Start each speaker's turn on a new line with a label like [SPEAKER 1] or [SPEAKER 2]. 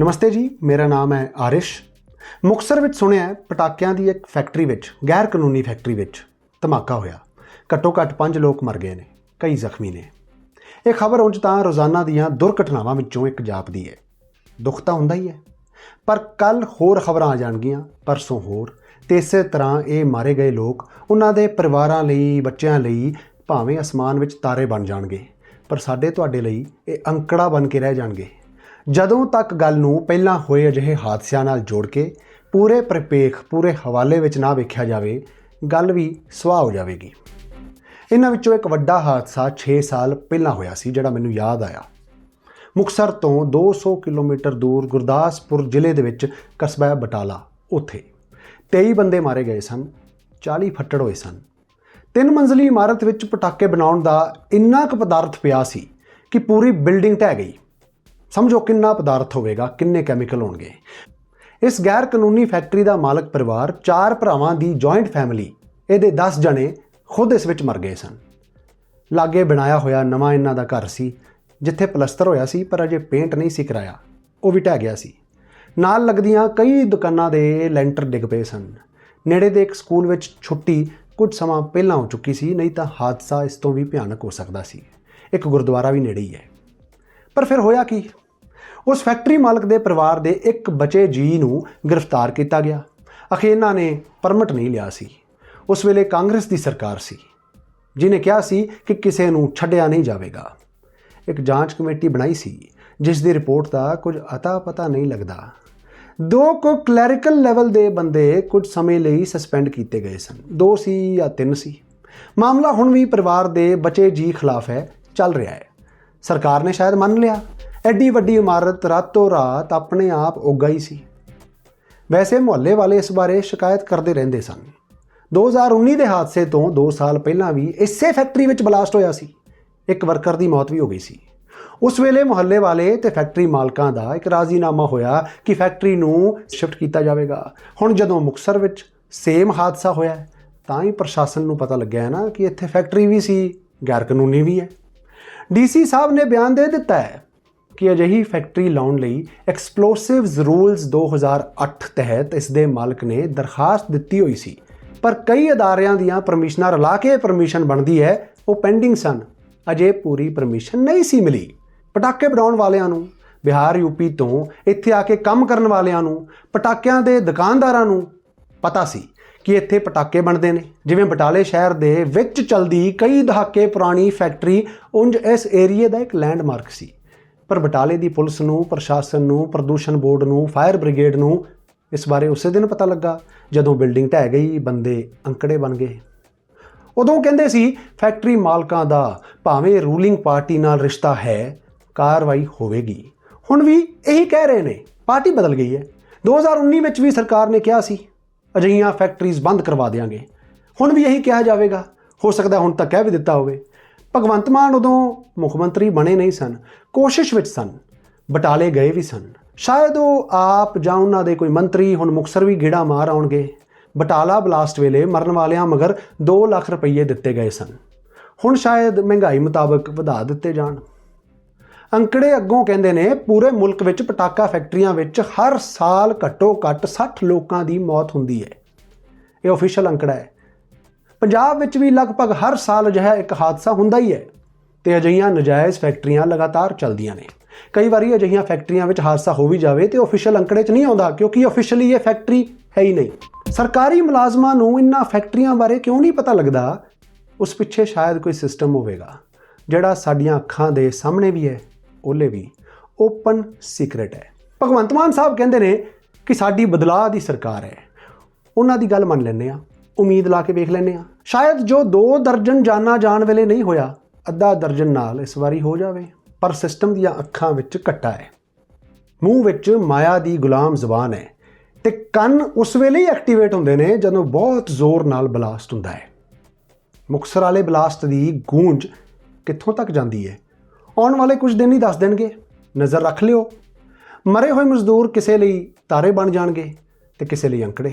[SPEAKER 1] ਨਮਸਤੇ ਜੀ, ਮੇਰਾ ਨਾਮ ਹੈ ਆਰਿਸ਼। ਮੁਕਸਰ ਵਿੱਚ ਸੁਣਿਆ ਪਟਾਕਿਆਂ ਦੀ ਇੱਕ ਫੈਕਟਰੀ ਵਿੱਚ ਗੈਰ ਕਾਨੂੰਨੀ ਫੈਕਟਰੀ ਵਿੱਚ ਧਮਾਕਾ ਹੋਇਆ। ਘੱਟੋ ਘੱਟ 5 ਲੋਕ ਮਰ ਗਏ ਨੇ, ਕਈ ਜ਼ਖਮੀ ਨੇ। ਇਹ ਖਬਰ ਉਂਝ ਤਾਂ ਰੋਜ਼ਾਨਾ ਦੀਆਂ ਦੁਰਘਟਨਾਵਾਂ ਵਿੱਚੋਂ ਇੱਕ ਜਾਪਦੀ ਹੈ। ਦੁੱਖ ਤਾਂ ਹੁੰਦਾ ਹੀ ਹੈ। ਪਰ ਕੱਲ ਹੋਰ ਖਬਰਾਂ ਆ ਜਾਣਗੀਆਂ, ਪਰਸੋਂ ਹੋਰ। ਤੇ ਇਸੇ ਤਰ੍ਹਾਂ ਇਹ ਮਾਰੇ ਗਏ ਲੋਕ, ਉਹਨਾਂ ਦੇ ਪਰਿਵਾਰਾਂ ਲਈ, ਬੱਚਿਆਂ ਲਈ ਭਾਵੇਂ ਅਸਮਾਨ ਵਿੱਚ ਤਾਰੇ ਬਣ ਜਾਣਗੇ, ਪਰ ਸਾਡੇ ਤੁਹਾਡੇ ਲਈ ਇਹ ਅੰਕੜਾ ਬਣ ਕੇ ਰਹਿ ਜਾਣਗੇ। ਜਦੋਂ ਤੱਕ ਗੱਲ ਨੂੰ ਪਹਿਲਾਂ ਹੋਏ ਅਜਿਹੇ ਹਾਦਸਿਆਂ ਨਾਲ ਜੋੜ ਕੇ ਪੂਰੇ ਪ੍ਰਪੇਖ, ਪੂਰੇ ਹਵਾਲੇ ਵਿੱਚ ਨਾ ਵੇਖਿਆ ਜਾਵੇ, ਗੱਲ ਵੀ ਸੁਆਹ ਹੋ ਜਾਵੇਗੀ। ਇਹਨਾਂ ਵਿੱਚੋਂ ਇੱਕ ਵੱਡਾ ਹਾਦਸਾ 6 ਸਾਲ ਪਹਿਲਾਂ ਹੋਇਆ ਸੀ, ਜਿਹੜਾ ਮੈਨੂੰ ਯਾਦ ਆਇਆ। ਮੁਕਸਰ ਤੋਂ 200 ਕਿਲੋਮੀਟਰ ਦੂਰ ਗੁਰਦਾਸਪੁਰ ਜ਼ਿਲ੍ਹੇ ਦੇ ਵਿੱਚ ਕਸਬਾ ਬਟਾਲਾ, ਉੱਥੇ 23 ਬੰਦੇ ਮਾਰੇ ਗਏ ਸਨ 40 ਫੱਟੜ ਹੋਏ ਸਨ। ਤਿੰਨ ਮੰਜ਼ਲੀ ਇਮਾਰਤ ਵਿੱਚ ਪਟਾਕੇ ਬਣਾਉਣ ਦਾ ਇੰਨਾ ਕੁ ਪਦਾਰਥ ਪਿਆ ਸੀ ਕਿ ਪੂਰੀ ਬਿਲਡਿੰਗ ਢਹਿ ਗਈ। ਸਮਝੋ ਕਿੰਨਾ ਪਦਾਰਥ ਹੋਵੇਗਾ, ਕਿੰਨੇ ਕੈਮੀਕਲ ਹੋਣਗੇ। ਇਸ ਗੈਰ ਕਾਨੂੰਨੀ ਫੈਕਟਰੀ ਦਾ ਮਾਲਕ ਪਰਿਵਾਰ ਚਾਰ ਭਰਾਵਾਂ ਦੀ ਜੁਆਇੰਟ ਫੈਮਿਲੀ ਇਹਦੇ 10 ਜਣੇ ਖੁਦ ਇਸ ਵਿੱਚ ਮਰ ਗਏ ਸਨ। ਲਾਗੇ ਬਣਾਇਆ ਹੋਇਆ ਨਵਾਂ ਇਹਨਾਂ ਦਾ ਘਰ ਸੀ, ਜਿੱਥੇ ਪਲਸਤਰ ਹੋਇਆ ਸੀ, ਪਰ ਅਜੇ ਪੇਂਟ ਨਹੀਂ ਸੀ ਕਰਾਇਆ, ਉਹ ਵੀ ਢਹਿ ਗਿਆ ਸੀ। ਨਾਲ ਲੱਗਦੀਆਂ ਕਈ ਦੁਕਾਨਾਂ ਦੇ ਲੈਂਟਰ ਡਿੱਗ ਪਏ ਸਨ। ਨੇੜੇ ਦੇ ਇੱਕ ਸਕੂਲ ਵਿੱਚ ਛੁੱਟੀ ਕੁਝ ਸਮਾਂ ਪਹਿਲਾਂ ਹੋ ਚੁੱਕੀ ਸੀ, ਨਹੀਂ ਤਾਂ ਹਾਦਸਾ ਇਸ ਤੋਂ ਵੀ ਭਿਆਨਕ ਹੋ ਸਕਦਾ ਸੀ। ਇੱਕ ਗੁਰਦੁਆਰਾ ਵੀ ਨੇੜੇ ਹੀ ਹੈ। ਪਰ ਫਿਰ ਹੋਇਆ ਕੀ? ਉਸ ਫੈਕਟਰੀ ਮਾਲਕ ਦੇ ਪਰਿਵਾਰ ਦੇ ਇੱਕ ਬਚੇ ਜੀ ਨੂੰ ਗ੍ਰਿਫਤਾਰ ਕੀਤਾ ਗਿਆ। ਅਖੇ ਇਹਨਾਂ ਨੇ ਪਰਮਿਟ ਨਹੀਂ ਲਿਆ ਸੀ। ਉਸ ਵੇਲੇ ਕਾਂਗਰਸ ਦੀ ਸਰਕਾਰ ਸੀ ਜਿਨੇ ਕਿਹਾ ਸੀ ਕਿ ਕਿਸੇ ਨੂੰ ਛੱਡਿਆ ਨਹੀਂ ਜਾਵੇਗਾ। ਇੱਕ ਜਾਂਚ ਕਮੇਟੀ ਬਣਾਈ ਸੀ, ਜਿਸ ਦੀ ਰਿਪੋਰਟ ਦਾ ਕੁਝ ਅਤਾ ਪਤਾ ਨਹੀਂ ਲੱਗਦਾ। ਦੋ ਕੋ ਕਲੈਰੀਕਲ ਲੈਵਲ ਦੇ ਬੰਦੇ ਕੁਝ ਸਮੇਂ ਲਈ ਸਸਪੈਂਡ ਕੀਤੇ ਗਏ ਸਨ। ਦੋ ਸੀ ਜਾਂ ਤਿੰਨ ਸੀ। ਮਾਮਲਾ ਹੁਣ ਵੀ ਪਰਿਵਾਰ ਦੇ ਬਚੇ ਜੀ ਖਿਲਾਫ ਹੈ, ਚੱਲ ਰਿਹਾ ਹੈ। ਸਰਕਾਰ ਨੇ ਸ਼ਾਇਦ ਮੰਨ ਲਿਆ। ਐਡੀ ਵੱਡੀ ਇਮਾਰਤ ਰਾਤੋਂ ਰਾਤ ਆਪਣੇ ਆਪ ਉੱਗ ਗਈ ਸੀ। ਵੈਸੇ ਮੁਹੱਲੇ ਵਾਲੇ ਇਸ ਬਾਰੇ ਸ਼ਿਕਾਇਤ ਕਰਦੇ ਰਹਿੰਦੇ ਸਨ। 2019 ਦੇ ਹਾਦਸੇ ਤੋਂ 2 ਸਾਲ ਪਹਿਲਾਂ ਵੀ ਇਸੇ ਫੈਕਟਰੀ ਵਿੱਚ ਬਲਾਸਟ ਹੋਇਆ ਸੀ। ਇੱਕ ਵਰਕਰ ਦੀ ਮੌਤ ਵੀ ਹੋ ਗਈ ਸੀ। ਉਸ ਵੇਲੇ ਮੁਹੱਲੇ ਵਾਲੇ ਤੇ ਫੈਕਟਰੀ ਮਾਲਕਾਂ ਦਾ ਇੱਕ ਰਾਜ਼ੀਨਾਮਾ ਹੋਇਆ ਕਿ ਫੈਕਟਰੀ ਨੂੰ ਸ਼ਿਫਟ ਕੀਤਾ ਜਾਵੇਗਾ। ਹੁਣ ਜਦੋਂ ਮੁਕਸਰ ਵਿੱਚ ਸੇਮ ਹਾਦਸਾ ਹੋਇਆ, ਤਾਂ ਹੀ ਪ੍ਰਸ਼ਾਸਨ ਨੂੰ ਪਤਾ ਲੱਗਿਆ ਹੈ ਨਾ ਕਿ ਇੱਥੇ ਫੈਕਟਰੀ ਵੀ ਸੀ ਗੈਰ ਕਾਨੂੰਨੀ ਵੀ ਹੈ। ਡੀਸੀ ਸਾਹਿਬ ਨੇ ਬਿਆਨ ਦੇ ਦਿੱਤਾ ਹੈ ਕਿ ਅਜਿਹੀ ਫੈਕਟਰੀ ਲਾਉਣ ਲਈ ਐਕਸਪਲੋਸਿਵਸ ਰੂਲਸ 2008 ਤਹਿਤ ਇਸ ਦੇ ਮਾਲਕ ਨੇ ਦਰਖਾਸਤ ਦਿੱਤੀ ਹੋਈ ਸੀ। ਪਰ ਕਈ ਅਦਾਰਿਆਂ ਦੀਆਂ ਪਰਮਿਸ਼ਨਾਂ ਰਲਾ ਕੇ ਪਰਮਿਸ਼ਨ ਬਣਦੀ ਹੈ, ਉਹ ਪੈਂਡਿੰਗ ਸਨ। ਅਜੇ ਪੂਰੀ ਪਰਮਿਸ਼ਨ ਨਹੀਂ ਸੀ ਮਿਲੀ। ਪਟਾਕੇ ਬਣਾਉਣ ਵਾਲਿਆਂ ਨੂੰ, ਬਿਹਾਰ ਯੂਪੀ ਤੋਂ ਇੱਥੇ ਆ ਕੇ ਕੰਮ ਕਰਨ ਵਾਲਿਆਂ ਨੂੰ, ਪਟਾਕਿਆਂ ਦੇ ਦੁਕਾਨਦਾਰਾਂ ਨੂੰ ਪਤਾ ਸੀ ਕਿ ਇੱਥੇ ਪਟਾਕੇ ਬਣਦੇ ਨੇ। ਜਿਵੇਂ ਬਟਾਲੇ ਸ਼ਹਿਰ ਦੇ ਵਿੱਚ ਚਲਦੀ ਕਈ ਦਹਾਕੇ ਪੁਰਾਣੀ ਫੈਕਟਰੀ ਉਂਝ ਇਸ ਏਰੀਏ ਦਾ ਇੱਕ ਲੈਂਡਮਾਰਕ ਸੀ। ਪਰ ਬਟਾਲੇ ਦੀ ਪੁਲਿਸ ਨੂੰ, ਪ੍ਰਸ਼ਾਸਨ ਨੂੰ, ਪ੍ਰਦੂਸ਼ਣ ਬੋਰਡ ਨੂੰ, ਫਾਇਰ ਬ੍ਰਿਗੇਡ ਨੂੰ ਇਸ ਬਾਰੇ ਉਸੇ ਦਿਨ ਪਤਾ ਲੱਗਾ ਜਦੋਂ ਬਿਲਡਿੰਗ ਢਹਿ ਗਈ, ਬੰਦੇ ਅੰਕੜੇ ਬਣ ਗਏ। ਉਦੋਂ ਕਹਿੰਦੇ ਸੀ, ਫੈਕਟਰੀ ਮਾਲਕਾਂ ਦਾ ਭਾਵੇਂ ਰੂਲਿੰਗ ਪਾਰਟੀ ਨਾਲ ਰਿਸ਼ਤਾ ਹੈ, ਕਾਰਵਾਈ ਹੋਵੇਗੀ। ਹੁਣ ਵੀ ਇਹੀ ਕਹਿ ਰਹੇ ਨੇ, ਪਾਰਟੀ ਬਦਲ ਗਈ ਹੈ। 2019 ਵਿੱਚ ਵੀ ਸਰਕਾਰ ਨੇ ਕਿਹਾ ਸੀ, ਅਜਿਹੀਆਂ ਫੈਕਟਰੀਜ਼ ਬੰਦ ਕਰਵਾ ਦੇਵਾਂਗੇ ਹੁਣ ਵੀ ਇਹੀ ਕਿਹਾ ਜਾਵੇਗਾ। ਹੋ ਸਕਦਾ ਹੁਣ ਤੱਕ ਕਹਿ ਵੀ ਦਿੱਤਾ ਹੋਵੇ। ਭਗਵੰਤ ਮਾਨ ਉਦੋਂ ਮੁੱਖ ਮੰਤਰੀ ਬਣੇ ਨਹੀਂ ਸਨ, ਕੋਸ਼ਿਸ਼ ਵਿੱਚ ਸਨ, ਬਟਾਲੇ ਗਏ ਵੀ ਸਨ। ਸ਼ਾਇਦ ਉਹ ਆਪ ਜਾਂ ਉਹਨਾਂ ਦੇ ਕੋਈ ਮੰਤਰੀ ਹੁਣ ਮੁਕਸਰ ਵੀ ਗੇੜਾ ਮਾਰ ਆਉਣਗੇ। ਬਟਾਲਾ ਬਲਾਸਟ ਵੇਲੇ ਮਰਨ ਵਾਲਿਆਂ ਮਗਰ 2 ਲੱਖ ਰੁਪਏ ਦਿੱਤੇ ਗਏ ਸਨ। ਹੁਣ ਸ਼ਾਇਦ ਮਹਿੰਗਾਈ ਮੁਤਾਬਕ ਵਧਾ ਦਿੱਤੇ ਜਾਣ। ਅੰਕੜੇ ਅੱਗੋਂ ਕਹਿੰਦੇ ਨੇ, ਪੂਰੇ ਮੁਲਕ ਵਿੱਚ ਪਟਾਕਾ ਫੈਕਟਰੀਆਂ ਵਿੱਚ ਹਰ ਸਾਲ ਘੱਟੋ ਘੱਟ 60 ਲੋਕਾਂ ਦੀ ਮੌਤ ਹੁੰਦੀ ਹੈ। ਇਹ ਅਫੀਸ਼ੀਅਲ ਅੰਕੜਾ ਹੈ। ਪੰਜਾਬ ਵਿੱਚ ਵੀ ਲਗਭਗ ਹਰ ਸਾਲ ਅਜਿਹਾ ਇੱਕ ਹਾਦਸਾ ਹੁੰਦਾ ਹੀ ਹੈ ਤੇ ਅਜਿਹੀਆਂ ਨਜਾਇਜ਼ ਫੈਕਟਰੀਆਂ ਲਗਾਤਾਰ ਚੱਲਦੀਆਂ ਨੇ। ਕਈ ਵਾਰੀ ਅਜਿਹੀਆਂ ਫੈਕਟਰੀਆਂ ਵਿੱਚ ਹਾਦਸਾ ਹੋ ਵੀ ਜਾਵੇ ਤੇ ਅਫੀਸ਼ੀਅਲ ਅੰਕੜੇ 'ਚ ਨਹੀਂ ਆਉਂਦਾ ਕਿਉਂਕਿ ਅਫੀਸ਼ੀਅਲੀ ਇਹ ਫੈਕਟਰੀ ਹੈ ਹੀ ਨਹੀਂ। ਸਰਕਾਰੀ ਮੁਲਾਜ਼ਮਾਂ ਨੂੰ ਇਨ੍ਹਾਂ ਫੈਕਟਰੀਆਂ ਬਾਰੇ ਕਿਉਂ ਨਹੀਂ ਪਤਾ ਲੱਗਦਾ? ਉਸ ਪਿੱਛੇ ਸ਼ਾਇਦ ਕੋਈ ਸਿਸਟਮ ਹੋਵੇਗਾ, ਜਿਹੜਾ ਸਾਡੀਆਂ ਅੱਖਾਂ ਦੇ ਸਾਹਮਣੇ ਵੀ ਹੈ, ਉਹਲੇ ਵੀ। ਓਪਨ ਸੀਕ੍ਰੇਟ ਹੈ। ਭਗਵੰਤ ਮਾਨ ਸਾਹਿਬ ਕਹਿੰਦੇ ਨੇ ਕਿ ਸਾਡੀ ਬਦਲਾਅ ਦੀ ਸਰਕਾਰ ਹੈ। ਉਹਨਾਂ ਦੀ ਗੱਲ ਮੰਨ ਲੈਂਦੇ ਆ ਉਮੀਦ ਲਾ ਕੇ ਵੇਖ ਲੈਂਦੇ ਆ ਸ਼ਾਇਦ ਜੋ ਦੋ ਦਰਜਨ ਜਾਨਾਂ ਜਾਣ ਵੇਲੇ ਨਹੀਂ ਹੋਇਆ, ਅੱਧਾ ਦਰਜਨ ਨਾਲ ਇਸ ਵਾਰੀ ਹੋ ਜਾਵੇ। ਪਰ ਸਿਸਟਮ ਦੀਆਂ ਅੱਖਾਂ ਵਿੱਚ ਘੱਟਾ ਹੈ। ਮੂੰਹ ਵਿੱਚ ਮਾਇਆ ਦੀ ਗੁਲਾਮ ਜ਼ੁਬਾਨ ਹੈ ਤੇ ਕੰਨ ਉਸ ਵੇਲੇ ਹੀ ਐਕਟੀਵੇਟ ਹੁੰਦੇ ਨੇ ਜਦੋਂ ਬਹੁਤ ਜ਼ੋਰ ਨਾਲ ਬਲਾਸਟ ਹੁੰਦਾ ਹੈ। ਮੁਕਸਰ ਵਾਲੇ ਬਲਾਸਟ ਦੀ ਗੂੰਜ ਕਿੱਥੋਂ ਤੱਕ ਜਾਂਦੀ ਹੈ? ਆਉਣ ਵਾਲੇ ਕੁਝ ਦਿਨ ਹੀ ਦੱਸ ਦੇਣਗੇ। ਨਜ਼ਰ ਰੱਖ ਲਿਓ। ਮਰੇ ਹੋਏ ਮਜ਼ਦੂਰ ਕਿਸੇ ਲਈ ਤਾਰੇ ਬਣ ਜਾਣਗੇ ਤੇ ਕਿਸੇ ਲਈ ਅੰਕੜੇ।